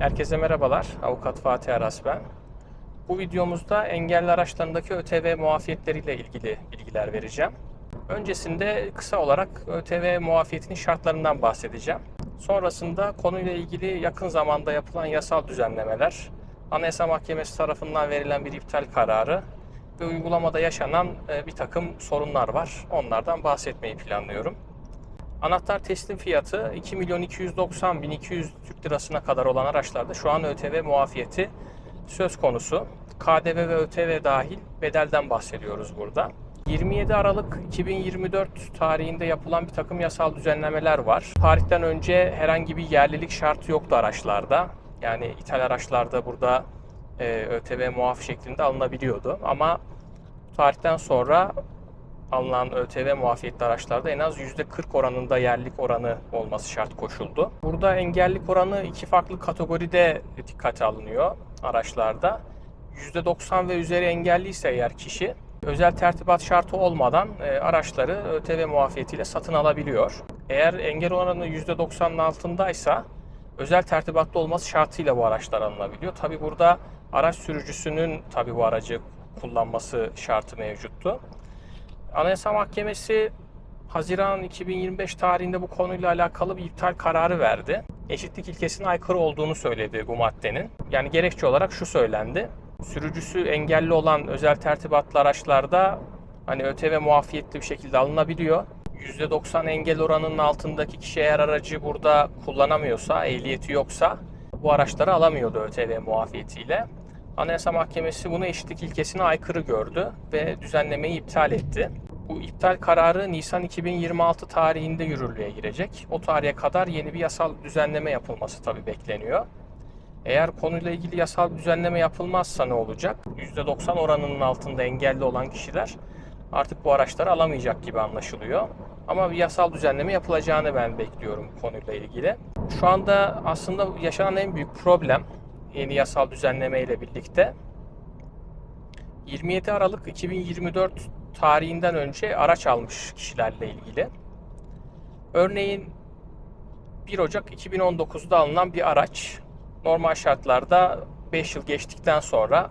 Herkese merhabalar. Avukat Fatih Aras ben. Bu videomuzda engelli araçlarındaki ÖTV muafiyetleriyle ilgili bilgiler vereceğim. Öncesinde kısa olarak ÖTV muafiyetinin şartlarından bahsedeceğim. Sonrasında konuyla ilgili yakın zamanda yapılan yasal düzenlemeler, Anayasa Mahkemesi tarafından verilen bir iptal kararı ve uygulamada yaşanan e, bir takım sorunlar var. Onlardan bahsetmeyi planlıyorum. Anahtar teslim fiyatı 2 milyon 290 bin 200 Türk lirasına kadar olan araçlarda şu an ÖTV muafiyeti söz konusu. KDV ve ÖTV dahil bedelden bahsediyoruz burada. 27 Aralık 2024 tarihinde yapılan bir takım yasal düzenlemeler var. Tarihten önce herhangi bir yerlilik şartı yoktu araçlarda. Yani ithal araçlarda burada e, ÖTV muaf şeklinde alınabiliyordu. Ama tarihten sonra alınan ÖTV muafiyetli araçlarda en az %40 oranında yerlik oranı olması şart koşuldu. Burada engellik oranı iki farklı kategoride dikkate alınıyor araçlarda. %90 ve üzeri engelliyse eğer kişi özel tertibat şartı olmadan e, araçları ÖTV muafiyetiyle satın alabiliyor. Eğer engel oranı %90'ın altındaysa özel tertibatlı olması şartıyla bu araçlar alınabiliyor. Tabi burada araç sürücüsünün tabi bu aracı kullanması şartı mevcuttu. Anayasa Mahkemesi Haziran 2025 tarihinde bu konuyla alakalı bir iptal kararı verdi. Eşitlik ilkesine aykırı olduğunu söyledi bu maddenin. Yani gerekçe olarak şu söylendi. Sürücüsü engelli olan özel tertibatlı araçlarda hani ÖTV muafiyetli bir şekilde alınabiliyor. %90 engel oranının altındaki kişi eğer aracı burada kullanamıyorsa, ehliyeti yoksa bu araçları alamıyordu ÖTV muafiyetiyle. Anayasa Mahkemesi bunu eşitlik ilkesine aykırı gördü ve düzenlemeyi iptal etti. Bu iptal kararı Nisan 2026 tarihinde yürürlüğe girecek. O tarihe kadar yeni bir yasal düzenleme yapılması tabii bekleniyor. Eğer konuyla ilgili yasal düzenleme yapılmazsa ne olacak? %90 oranının altında engelli olan kişiler artık bu araçları alamayacak gibi anlaşılıyor. Ama bir yasal düzenleme yapılacağını ben bekliyorum konuyla ilgili. Şu anda aslında yaşanan en büyük problem yeni yasal düzenleme ile birlikte 27 Aralık 2024 tarihinden önce araç almış kişilerle ilgili. Örneğin 1 Ocak 2019'da alınan bir araç normal şartlarda 5 yıl geçtikten sonra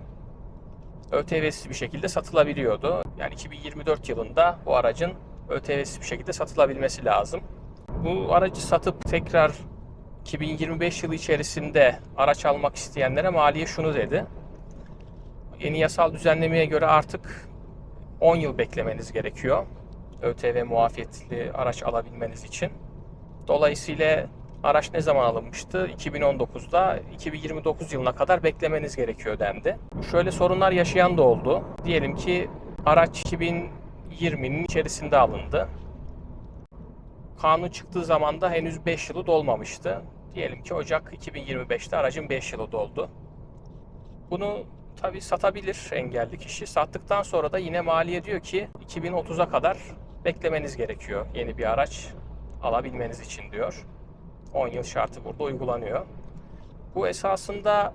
ÖTV'siz bir şekilde satılabiliyordu. Yani 2024 yılında bu aracın ÖTV'siz bir şekilde satılabilmesi lazım. Bu aracı satıp tekrar 2025 yılı içerisinde araç almak isteyenlere maliye şunu dedi. Yeni yasal düzenlemeye göre artık 10 yıl beklemeniz gerekiyor. ÖTV muafiyetli araç alabilmeniz için. Dolayısıyla araç ne zaman alınmıştı? 2019'da 2029 yılına kadar beklemeniz gerekiyor dendi. Şöyle sorunlar yaşayan da oldu. Diyelim ki araç 2020'nin içerisinde alındı. Kanun çıktığı zaman da henüz 5 yılı dolmamıştı. Diyelim ki Ocak 2025'te aracın 5 yılı doldu. Bunu tabii satabilir engelli kişi. Sattıktan sonra da yine maliye diyor ki 2030'a kadar beklemeniz gerekiyor yeni bir araç alabilmeniz için diyor. 10 yıl şartı burada uygulanıyor. Bu esasında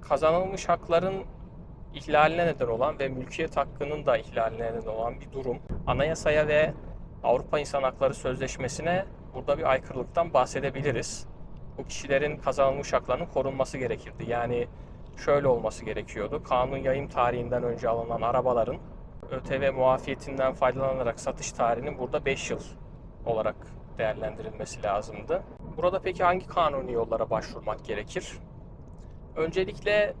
kazanılmış hakların ihlaline neden olan ve mülkiyet hakkının da ihlaline neden olan bir durum. Anayasaya ve Avrupa İnsan Hakları Sözleşmesi'ne burada bir aykırılıktan bahsedebiliriz. Bu kişilerin kazanılmış haklarının korunması gerekirdi. Yani şöyle olması gerekiyordu. Kanun yayım tarihinden önce alınan arabaların ÖTV muafiyetinden faydalanarak satış tarihinin burada 5 yıl olarak değerlendirilmesi lazımdı. Burada peki hangi kanuni yollara başvurmak gerekir? Öncelikle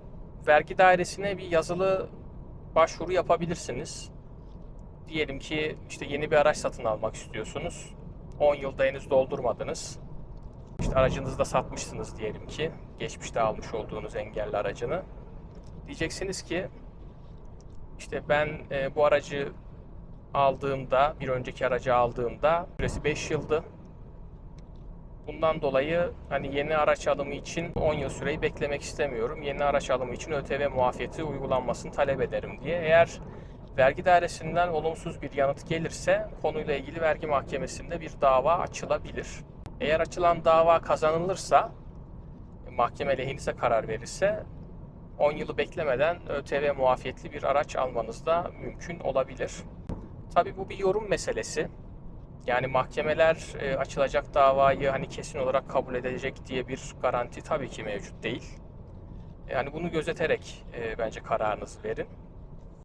vergi dairesine bir yazılı başvuru yapabilirsiniz. Diyelim ki işte yeni bir araç satın almak istiyorsunuz. 10 yılda henüz doldurmadınız. İşte aracınızı da satmışsınız diyelim ki. Geçmişte almış olduğunuz engelli aracını. Diyeceksiniz ki işte ben e, bu aracı aldığımda, bir önceki aracı aldığımda süresi 5 yıldı. Bundan dolayı hani yeni araç alımı için 10 yıl süreyi beklemek istemiyorum. Yeni araç alımı için ÖTV muafiyeti uygulanmasını talep ederim diye. Eğer vergi dairesinden olumsuz bir yanıt gelirse konuyla ilgili vergi mahkemesinde bir dava açılabilir. Eğer açılan dava kazanılırsa, mahkeme lehinize karar verirse 10 yılı beklemeden ÖTV muafiyetli bir araç almanız da mümkün olabilir. Tabii bu bir yorum meselesi. Yani mahkemeler e, açılacak davayı hani kesin olarak kabul edecek diye bir garanti tabii ki mevcut değil. Yani bunu gözeterek e, bence kararınızı verin.